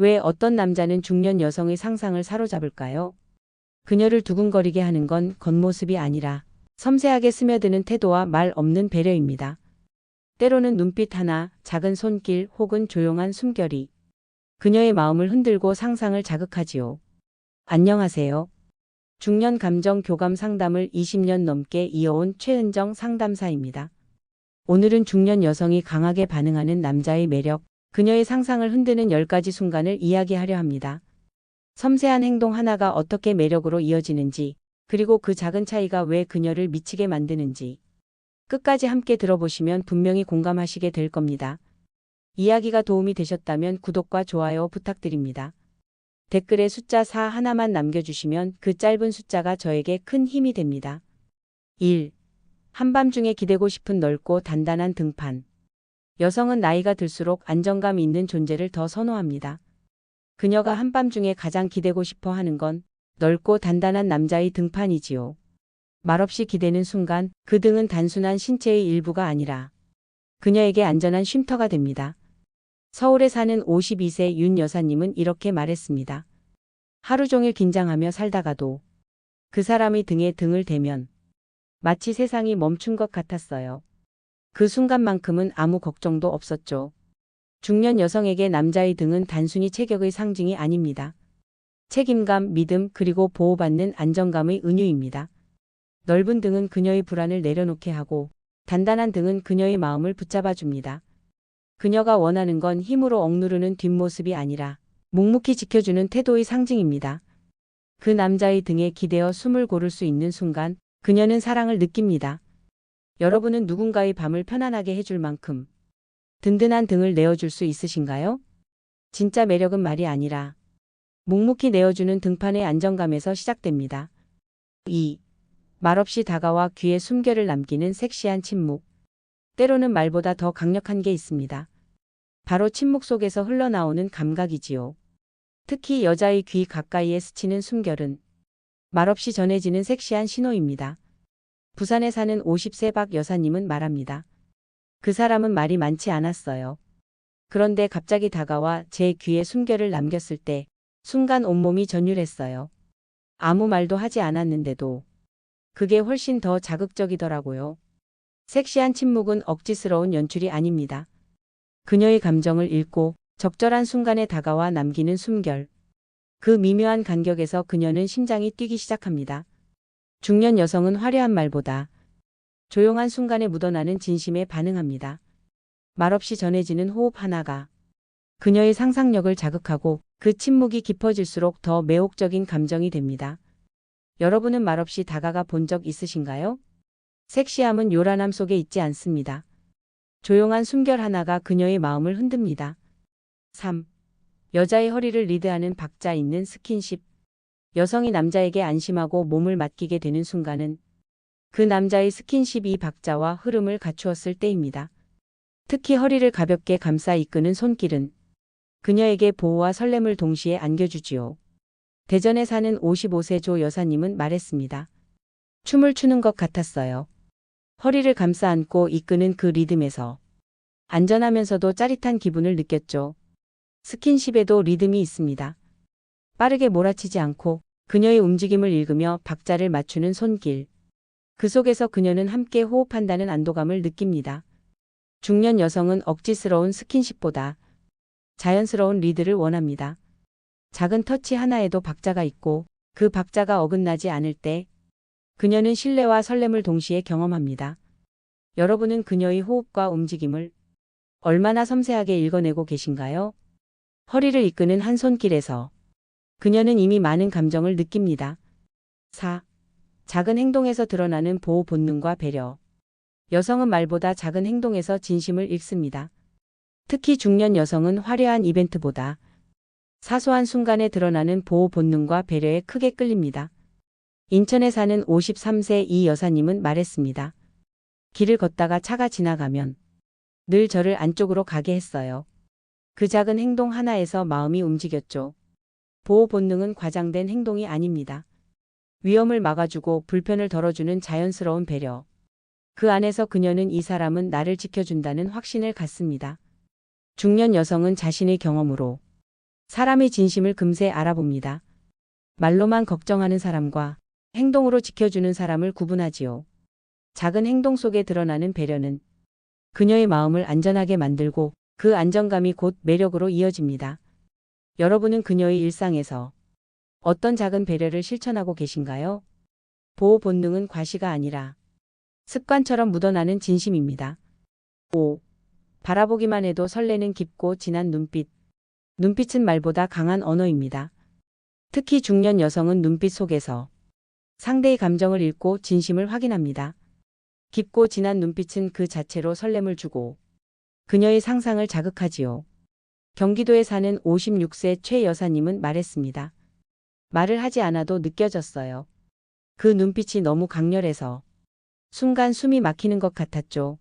왜 어떤 남자는 중년 여성의 상상을 사로잡을까요? 그녀를 두근거리게 하는 건 겉모습이 아니라 섬세하게 스며드는 태도와 말 없는 배려입니다. 때로는 눈빛 하나, 작은 손길 혹은 조용한 숨결이 그녀의 마음을 흔들고 상상을 자극하지요. 안녕하세요. 중년 감정 교감 상담을 20년 넘게 이어온 최은정 상담사입니다. 오늘은 중년 여성이 강하게 반응하는 남자의 매력, 그녀의 상상을 흔드는 10가지 순간을 이야기하려 합니다. 섬세한 행동 하나가 어떻게 매력으로 이어지는지, 그리고 그 작은 차이가 왜 그녀를 미치게 만드는지. 끝까지 함께 들어보시면 분명히 공감하시게 될 겁니다. 이야기가 도움이 되셨다면 구독과 좋아요 부탁드립니다. 댓글에 숫자 4 하나만 남겨주시면 그 짧은 숫자가 저에게 큰 힘이 됩니다. 1. 한밤중에 기대고 싶은 넓고 단단한 등판. 여성은 나이가 들수록 안정감 있는 존재를 더 선호합니다. 그녀가 한밤중에 가장 기대고 싶어 하는 건 넓고 단단한 남자의 등판이지요. 말없이 기대는 순간 그 등은 단순한 신체의 일부가 아니라 그녀에게 안전한 쉼터가 됩니다. 서울에 사는 52세 윤 여사님은 이렇게 말했습니다. 하루 종일 긴장하며 살다가도 그 사람의 등에 등을 대면 마치 세상이 멈춘 것 같았어요. 그 순간만큼은 아무 걱정도 없었죠. 중년 여성에게 남자의 등은 단순히 체격의 상징이 아닙니다. 책임감, 믿음, 그리고 보호받는 안정감의 은유입니다. 넓은 등은 그녀의 불안을 내려놓게 하고 단단한 등은 그녀의 마음을 붙잡아 줍니다. 그녀가 원하는 건 힘으로 억누르는 뒷모습이 아니라 묵묵히 지켜주는 태도의 상징입니다. 그 남자의 등에 기대어 숨을 고를 수 있는 순간 그녀는 사랑을 느낍니다. 여러분은 누군가의 밤을 편안하게 해줄 만큼 든든한 등을 내어줄 수 있으신가요? 진짜 매력은 말이 아니라 묵묵히 내어주는 등판의 안정감에서 시작됩니다. 2. 말없이 다가와 귀에 숨결을 남기는 섹시한 침묵. 때로는 말보다 더 강력한 게 있습니다. 바로 침묵 속에서 흘러나오는 감각이지요. 특히 여자의 귀 가까이에 스치는 숨결은 말없이 전해지는 섹시한 신호입니다. 부산에 사는 50세 박 여사님은 말합니다. 그 사람은 말이 많지 않았어요. 그런데 갑자기 다가와 제 귀에 숨결을 남겼을 때 순간 온몸이 전율했어요. 아무 말도 하지 않았는데도 그게 훨씬 더 자극적이더라고요. 섹시한 침묵은 억지스러운 연출이 아닙니다. 그녀의 감정을 읽고 적절한 순간에 다가와 남기는 숨결. 그 미묘한 간격에서 그녀는 심장이 뛰기 시작합니다. 중년 여성은 화려한 말보다 조용한 순간에 묻어나는 진심에 반응합니다. 말없이 전해지는 호흡 하나가 그녀의 상상력을 자극하고 그 침묵이 깊어질수록 더 매혹적인 감정이 됩니다. 여러분은 말없이 다가가 본 적 있으신가요? 섹시함은 요란함 속에 있지 않습니다. 조용한 숨결 하나가 그녀의 마음을 흔듭니다. 3. 여자의 허리를 리드하는 박자 있는 스킨십. 여성이 남자에게 안심하고 몸을 맡기게 되는 순간은 그 남자의 스킨십이 박자와 흐름을 갖추었을 때입니다. 특히 허리를 가볍게 감싸 이끄는 손길은 그녀에게 보호와 설렘을 동시에 안겨주지요. 대전에 사는 55세 조 여사님은 말했습니다. 춤을 추는 것 같았어요. 허리를 감싸 안고 이끄는 그 리듬에서 안전하면서도 짜릿한 기분을 느꼈죠. 스킨십에도 리듬이 있습니다. 빠르게 몰아치지 않고 그녀의 움직임을 읽으며 박자를 맞추는 손길. 그 속에서 그녀는 함께 호흡한다는 안도감을 느낍니다. 중년 여성은 억지스러운 스킨십보다 자연스러운 리드를 원합니다. 작은 터치 하나에도 박자가 있고 그 박자가 어긋나지 않을 때 그녀는 신뢰와 설렘을 동시에 경험합니다. 여러분은 그녀의 호흡과 움직임을 얼마나 섬세하게 읽어내고 계신가요? 허리를 이끄는 한 손길에서 그녀는 이미 많은 감정을 느낍니다. 4. 작은 행동에서 드러나는 보호 본능과 배려. 여성은 말보다 작은 행동에서 진심을 읽습니다. 특히 중년 여성은 화려한 이벤트보다 사소한 순간에 드러나는 보호 본능과 배려에 크게 끌립니다. 인천에 사는 53세 이 여사님은 말했습니다. 길을 걷다가 차가 지나가면 늘 저를 안쪽으로 가게 했어요. 그 작은 행동 하나에서 마음이 움직였죠. 보호 본능은 과장된 행동이 아닙니다. 위험을 막아주고 불편을 덜어주는 자연스러운 배려. 그 안에서 그녀는 이 사람은 나를 지켜준다는 확신을 갖습니다. 중년 여성은 자신의 경험으로 사람의 진심을 금세 알아봅니다. 말로만 걱정하는 사람과 행동으로 지켜주는 사람을 구분하지요. 작은 행동 속에 드러나는 배려는 그녀의 마음을 안전하게 만들고 그 안정감이 곧 매력으로 이어집니다. 여러분은 그녀의 일상에서 어떤 작은 배려를 실천하고 계신가요? 보호 본능은 과시가 아니라 습관처럼 묻어나는 진심입니다. 5. 바라보기만 해도 설레는 깊고 진한 눈빛. 눈빛은 말보다 강한 언어입니다. 특히 중년 여성은 눈빛 속에서 상대의 감정을 읽고 진심을 확인합니다. 깊고 진한 눈빛은 그 자체로 설렘을 주고 그녀의 상상을 자극하지요. 경기도에 사는 56세 최 여사님은 말했습니다. 말을 하지 않아도 느껴졌어요. 그 눈빛이 너무 강렬해서 순간 숨이 막히는 것 같았죠.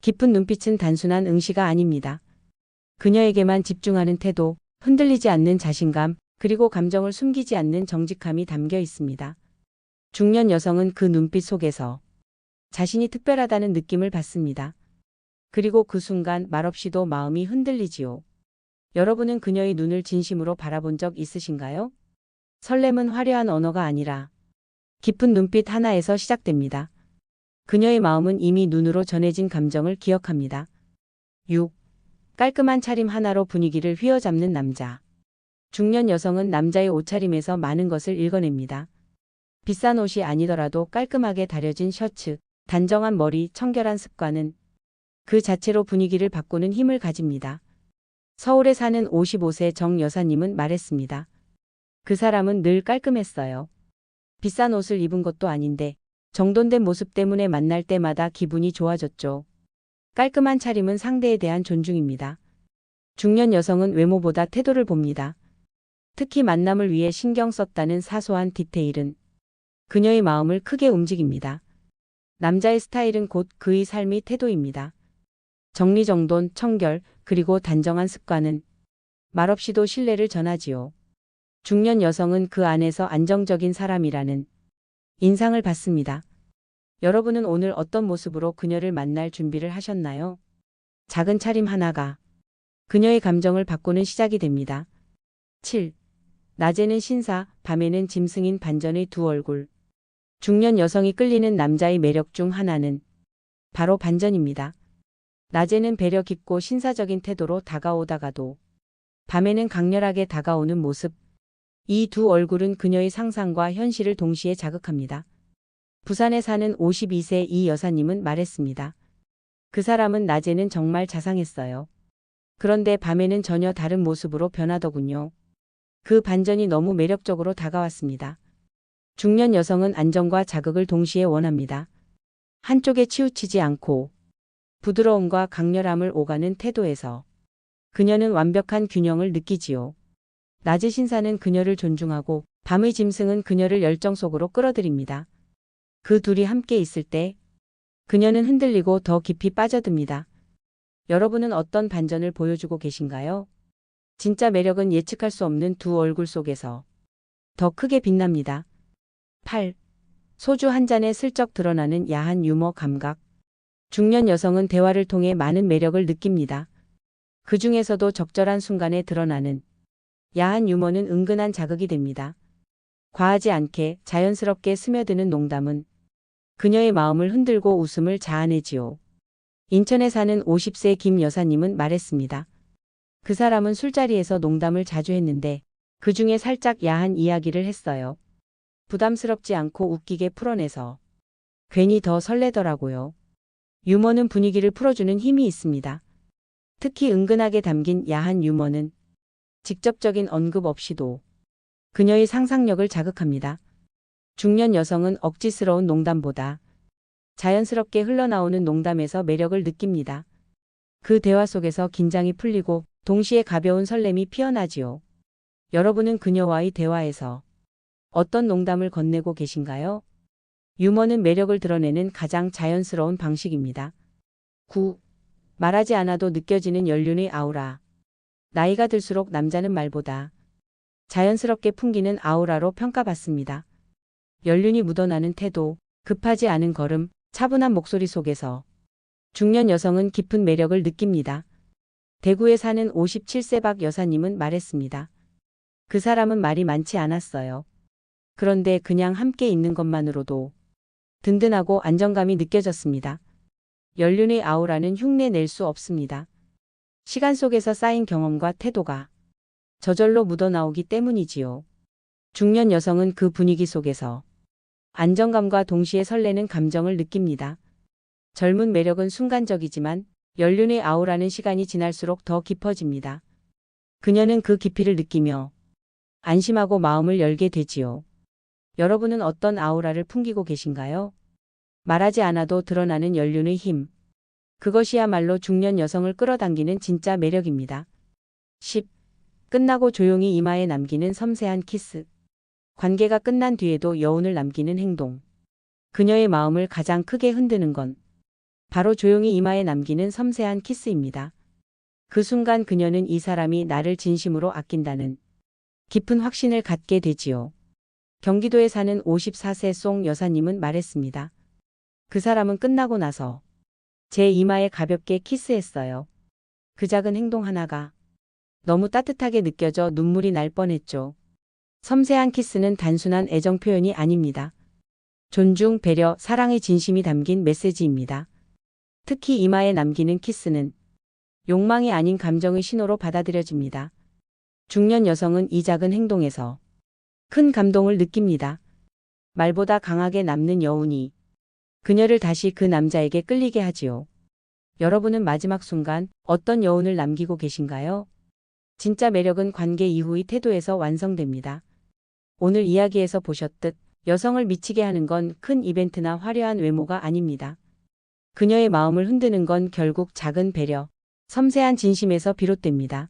깊은 눈빛은 단순한 응시가 아닙니다. 그녀에게만 집중하는 태도, 흔들리지 않는 자신감, 그리고 감정을 숨기지 않는 정직함이 담겨 있습니다. 중년 여성은 그 눈빛 속에서 자신이 특별하다는 느낌을 받습니다. 그리고 그 순간 말없이도 마음이 흔들리지요. 여러분은 그녀의 눈을 진심으로 바라본 적 있으신가요? 설렘은 화려한 언어가 아니라 깊은 눈빛 하나에서 시작됩니다. 그녀의 마음은 이미 눈으로 전해진 감정을 기억합니다. 6. 깔끔한 차림 하나로 분위기를 휘어잡는 남자. 중년 여성은 남자의 옷차림에서 많은 것을 읽어냅니다. 비싼 옷이 아니더라도 깔끔하게 다려진 셔츠, 단정한 머리, 청결한 습관은 그 자체로 분위기를 바꾸는 힘을 가집니다. 서울에 사는 55세 정 여사님은 말했습니다. 그 사람은 늘 깔끔했어요. 비싼 옷을 입은 것도 아닌데 정돈된 모습 때문에 만날 때마다 기분이 좋아졌죠. 깔끔한 차림은 상대에 대한 존중입니다. 중년 여성은 외모보다 태도를 봅니다. 특히 만남을 위해 신경 썼다는 사소한 디테일은 그녀의 마음을 크게 움직입니다. 남자의 스타일은 곧 그의 삶의 태도입니다. 정리정돈, 청결, 그리고 단정한 습관은 말없이도 신뢰를 전하지요. 중년 여성은 그 안에서 안정적인 사람이라는 인상을 받습니다. 여러분은 오늘 어떤 모습으로 그녀를 만날 준비를 하셨나요? 작은 차림 하나가 그녀의 감정을 바꾸는 시작이 됩니다. 7. 낮에는 신사, 밤에는 짐승인 반전의 두 얼굴. 중년 여성이 끌리는 남자의 매력 중 하나는 바로 반전입니다. 낮에는 배려 깊고 신사적인 태도로 다가오다가도 밤에는 강렬하게 다가오는 모습. 이 두 얼굴은 그녀의 상상과 현실을 동시에 자극합니다. 부산에 사는 52세 이 여사님은 말했습니다. 그 사람은 낮에는 정말 자상했어요. 그런데 밤에는 전혀 다른 모습으로 변하더군요. 그 반전이 너무 매력적으로 다가왔습니다. 중년 여성은 안정과 자극을 동시에 원합니다. 한쪽에 치우치지 않고 부드러움과 강렬함을 오가는 태도에서 그녀는 완벽한 균형을 느끼지요. 낮의 신사는 그녀를 존중하고 밤의 짐승은 그녀를 열정 속으로 끌어들입니다. 그 둘이 함께 있을 때 그녀는 흔들리고 더 깊이 빠져듭니다. 여러분은 어떤 반전을 보여주고 계신가요? 진짜 매력은 예측할 수 없는 두 얼굴 속에서 더 크게 빛납니다. 8. 소주 한 잔에 슬쩍 드러나는 야한 유머 감각. 중년 여성은 대화를 통해 많은 매력을 느낍니다. 그 중에서도 적절한 순간에 드러나는 야한 유머는 은근한 자극이 됩니다. 과하지 않게 자연스럽게 스며드는 농담은 그녀의 마음을 흔들고 웃음을 자아내지요. 인천에 사는 50세 김 여사님은 말했습니다. 그 사람은 술자리에서 농담을 자주 했는데 그 중에 살짝 야한 이야기를 했어요. 부담스럽지 않고 웃기게 풀어내서 괜히 더 설레더라고요. 유머는 분위기를 풀어주는 힘이 있습니다. 특히 은근하게 담긴 야한 유머는 직접적인 언급 없이도 그녀의 상상력을 자극합니다. 중년 여성은 억지스러운 농담보다 자연스럽게 흘러나오는 농담에서 매력을 느낍니다. 그 대화 속에서 긴장이 풀리고 동시에 가벼운 설렘이 피어나지요. 여러분은 그녀와의 대화에서 어떤 농담을 건네고 계신가요? 유머는 매력을 드러내는 가장 자연스러운 방식입니다. 9. 말하지 않아도 느껴지는 연륜의 아우라. 나이가 들수록 남자는 말보다 자연스럽게 풍기는 아우라로 평가받습니다. 연륜이 묻어나는 태도, 급하지 않은 걸음, 차분한 목소리 속에서 중년 여성은 깊은 매력을 느낍니다. 대구에 사는 57세 박 여사님은 말했습니다. 그 사람은 말이 많지 않았어요. 그런데 그냥 함께 있는 것만으로도 든든하고 안정감이 느껴졌습니다. 연륜의 아우라는 흉내 낼 수 없습니다. 시간 속에서 쌓인 경험과 태도가 저절로 묻어나오기 때문이지요. 중년 여성은 그 분위기 속에서 안정감과 동시에 설레는 감정을 느낍니다. 젊은 매력은 순간적이지만 연륜의 아우라는 시간이 지날수록 더 깊어집니다. 그녀는 그 깊이를 느끼며 안심하고 마음을 열게 되지요. 여러분은 어떤 아우라를 풍기고 계신가요? 말하지 않아도 드러나는 연륜의 힘. 그것이야말로 중년 여성을 끌어당기는 진짜 매력입니다. 10. 끝나고 조용히 이마에 남기는 섬세한 키스. 관계가 끝난 뒤에도 여운을 남기는 행동. 그녀의 마음을 가장 크게 흔드는 건 바로 조용히 이마에 남기는 섬세한 키스입니다. 그 순간 그녀는 이 사람이 나를 진심으로 아낀다는 깊은 확신을 갖게 되지요. 경기도에 사는 54세 송 여사님은 말했습니다. 그 사람은 끝나고 나서 제 이마에 가볍게 키스했어요. 그 작은 행동 하나가 너무 따뜻하게 느껴져 눈물이 날 뻔했죠. 섬세한 키스는 단순한 애정 표현이 아닙니다. 존중, 배려, 사랑의 진심이 담긴 메시지입니다. 특히 이마에 남기는 키스는 욕망이 아닌 감정의 신호로 받아들여집니다. 중년 여성은 이 작은 행동에서 큰 감동을 느낍니다. 말보다 강하게 남는 여운이 그녀를 다시 그 남자에게 끌리게 하지요. 여러분은 마지막 순간 어떤 여운을 남기고 계신가요? 진짜 매력은 관계 이후의 태도에서 완성됩니다. 오늘 이야기에서 보셨듯 여성을 미치게 하는 건 큰 이벤트나 화려한 외모가 아닙니다. 그녀의 마음을 흔드는 건 결국 작은 배려, 섬세한 진심에서 비롯됩니다.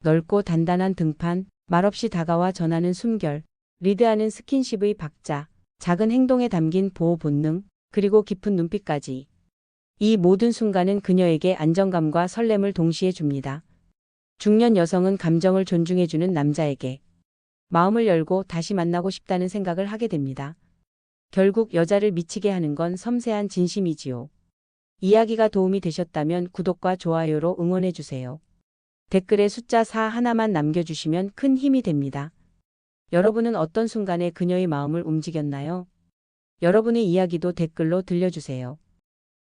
넓고 단단한 등판, 말없이 다가와 전하는 숨결, 리드하는 스킨십의 박자, 작은 행동에 담긴 보호 본능, 그리고 깊은 눈빛까지. 이 모든 순간은 그녀에게 안정감과 설렘을 동시에 줍니다. 중년 여성은 감정을 존중해주는 남자에게 마음을 열고 다시 만나고 싶다는 생각을 하게 됩니다. 결국 여자를 미치게 하는 건 섬세한 진심이지요. 이야기가 도움이 되셨다면 구독과 좋아요로 응원해주세요. 댓글에 숫자 4 하나만 남겨주시면 큰 힘이 됩니다. 여러분은 어떤 순간에 그녀의 마음을 움직였나요? 여러분의 이야기도 댓글로 들려주세요.